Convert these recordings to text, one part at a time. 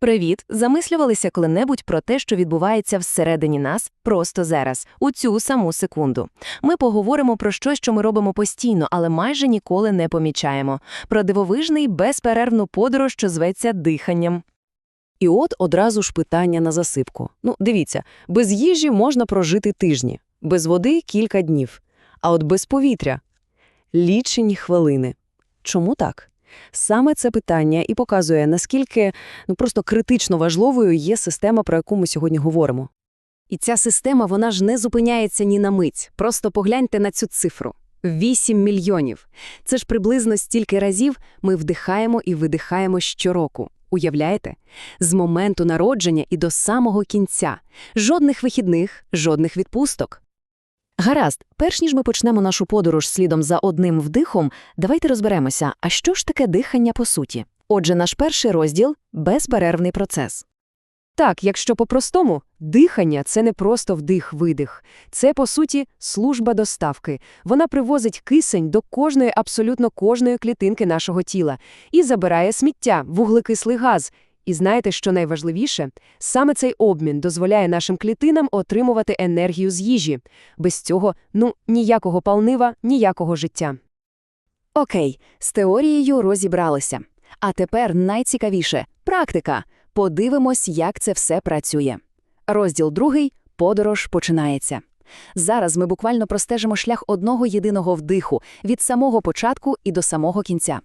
Привіт! Замислювалися коли-небудь про те, що відбувається всередині нас просто зараз, у цю саму секунду. Ми поговоримо про щось, що ми робимо постійно, але майже ніколи не помічаємо. Про дивовижний безперервну подорож, що зветься диханням. І от одразу ж питання на засипку. Ну, дивіться, без їжі можна прожити тижні, без води – кілька днів, а от без повітря – лічені хвилини. Чому так? Саме це питання і показує, наскільки ну, просто критично важливою є система, про яку ми сьогодні говоримо. І ця система, вона ж не зупиняється ні на мить. Просто погляньте на цю цифру. 8 мільйонів. Це ж приблизно стільки разів ми вдихаємо і видихаємо щороку. Уявляєте? З моменту народження і до самого кінця. Жодних вихідних, жодних відпусток. Гаразд, перш ніж ми почнемо нашу подорож слідом за одним вдихом, давайте розберемося, а що ж таке дихання по суті? Отже, наш перший розділ – безперервний процес. Так, якщо по-простому, дихання – це не просто вдих-видих. Це, по суті, служба доставки. Вона привозить кисень до кожної, абсолютно кожної клітинки нашого тіла і забирає сміття, вуглекислий газ. І знаєте, що найважливіше? Саме цей обмін дозволяє нашим клітинам отримувати енергію з їжі. Без цього, ну, ніякого палнива, ніякого життя. Окей, з теорією розібралися. А тепер найцікавіше – практика. Подивимось, як це все працює. Розділ другий – подорож починається. Зараз ми буквально простежимо шлях одного єдиного вдиху від самого початку і до самого кінця.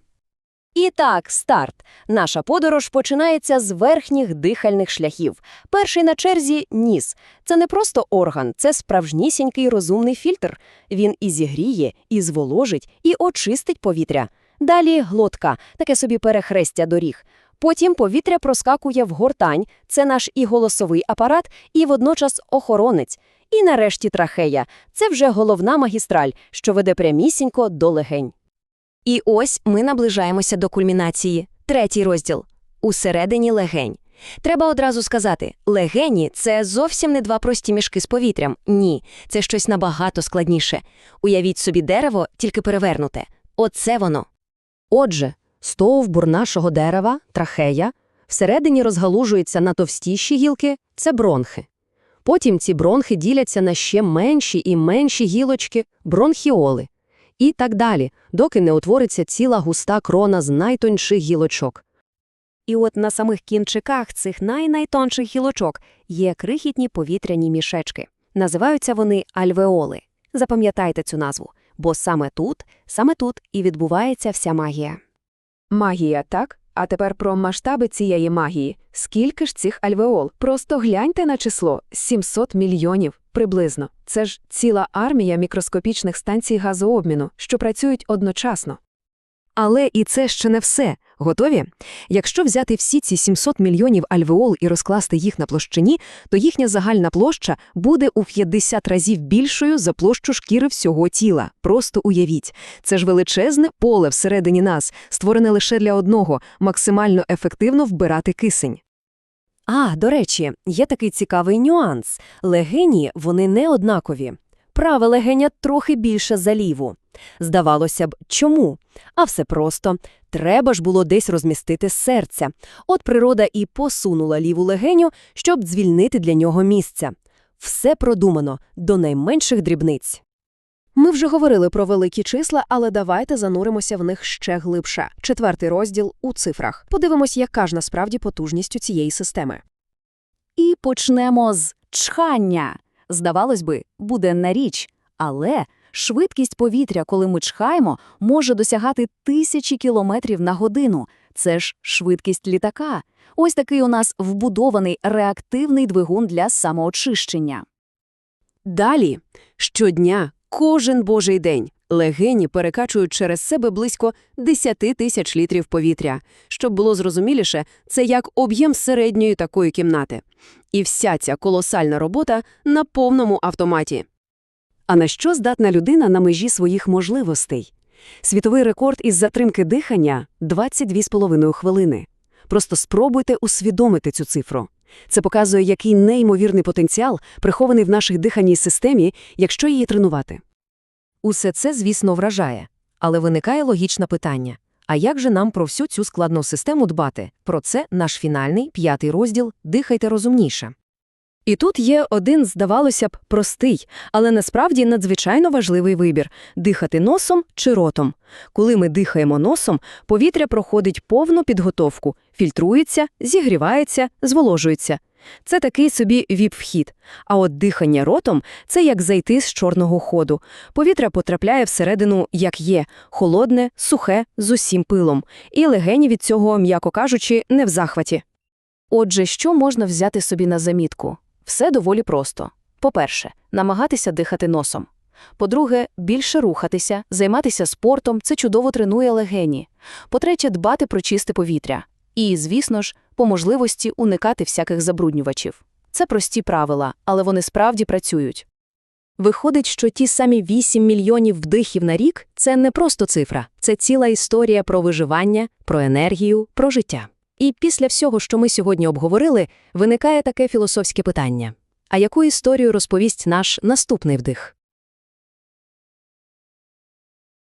І так, старт. Наша подорож починається з верхніх дихальних шляхів. Перший на черзі – ніс. Це не просто орган, це справжнісінький розумний фільтр. Він і зігріє, і зволожить, і очистить повітря. Далі глотка, таке собі перехрестя доріг. Потім повітря проскакує в гортань, це наш і голосовий апарат, і водночас охоронець. І нарешті трахея – це вже головна магістраль, що веде прямісінько до легень. І ось ми наближаємося до кульмінації. Третій розділ – усередині легень. Треба одразу сказати, легені – це зовсім не два прості мішки з повітрям. Ні, це щось набагато складніше. Уявіть собі дерево, тільки перевернуте. Оце воно. Отже, стовбур нашого дерева, трахея, всередині розгалужується на товстіші гілки – це бронхи. Потім ці бронхи діляться на ще менші і менші гілочки – бронхіоли. І так далі, доки не утвориться ціла густа крона з найтонших гілочок. І от на самих кінчиках цих най-найтонших гілочок є крихітні повітряні мішечки. Називаються вони альвеоли. Запам'ятайте цю назву, бо саме тут, саме тут і відбувається вся магія. Магія, так? А тепер про масштаби цієї магії. Скільки ж цих альвеол? Просто гляньте на число 700 мільйонів приблизно. Це ж ціла армія мікроскопічних станцій газообміну, що працюють одночасно. Але і це ще не все. Готові? Якщо взяти всі ці 700 мільйонів альвеол і розкласти їх на площині, то їхня загальна площа буде у 50 разів більшою за площу шкіри всього тіла. Просто уявіть. Це ж величезне поле всередині нас, створене лише для одного – максимально ефективно вбирати кисень. А, до речі, є такий цікавий нюанс. Легені, вони не однакові. Праве легеня трохи більше за ліву. Здавалося б, чому? А все просто. Треба ж було десь розмістити серця. От природа і посунула ліву легеню, щоб звільнити для нього місця. Все продумано, до найменших дрібниць. Ми вже говорили про великі числа, але давайте зануримося в них ще глибше. Четвертий розділ у цифрах. Подивимось, яка ж насправді потужність у цієї системи. І почнемо з чхання. Здавалось би, буденна річ, але швидкість повітря, коли ми чхаємо, може досягати тисячі кілометрів на годину. Це ж швидкість літака. Ось такий у нас вбудований реактивний двигун для самоочищення. Далі щодня, кожен божий день, легені перекачують через себе близько 10 тисяч літрів повітря. Щоб було зрозуміліше, це як об'єм середньої такої кімнати. І вся ця колосальна робота на повному автоматі. А на що здатна людина на межі своїх можливостей? Світовий рекорд із затримки дихання 22,5 хвилини. Просто спробуйте усвідомити цю цифру. Це показує, який неймовірний потенціал прихований в нашій дихальній системі, якщо її тренувати. Усе це, звісно, вражає. Але виникає логічне питання. А як же нам про всю цю складну систему дбати? Про це наш фінальний, п'ятий розділ «Дихайте розумніше». І тут є один, здавалося б, простий, але насправді надзвичайно важливий вибір – дихати носом чи ротом. Коли ми дихаємо носом, повітря проходить повну підготовку, фільтрується, зігрівається, зволожується. Це такий собі віп-вхід. А от дихання ротом – це як зайти з чорного ходу. Повітря потрапляє всередину, як є – холодне, сухе, з усім пилом. І легені від цього, м'яко кажучи, не в захваті. Отже, що можна взяти собі на замітку? Все доволі просто. По-перше, намагатися дихати носом. По-друге, більше рухатися, займатися спортом – це чудово тренує легені. По-третє, дбати про чисте повітря. І, звісно ж, по можливості уникати всяких забруднювачів. Це прості правила, але вони справді працюють. Виходить, що ті самі 8 мільйонів вдихів на рік – це не просто цифра, це ціла історія про виживання, про енергію, про життя. І після всього, що ми сьогодні обговорили, виникає таке філософське питання. А яку історію розповість наш наступний вдих?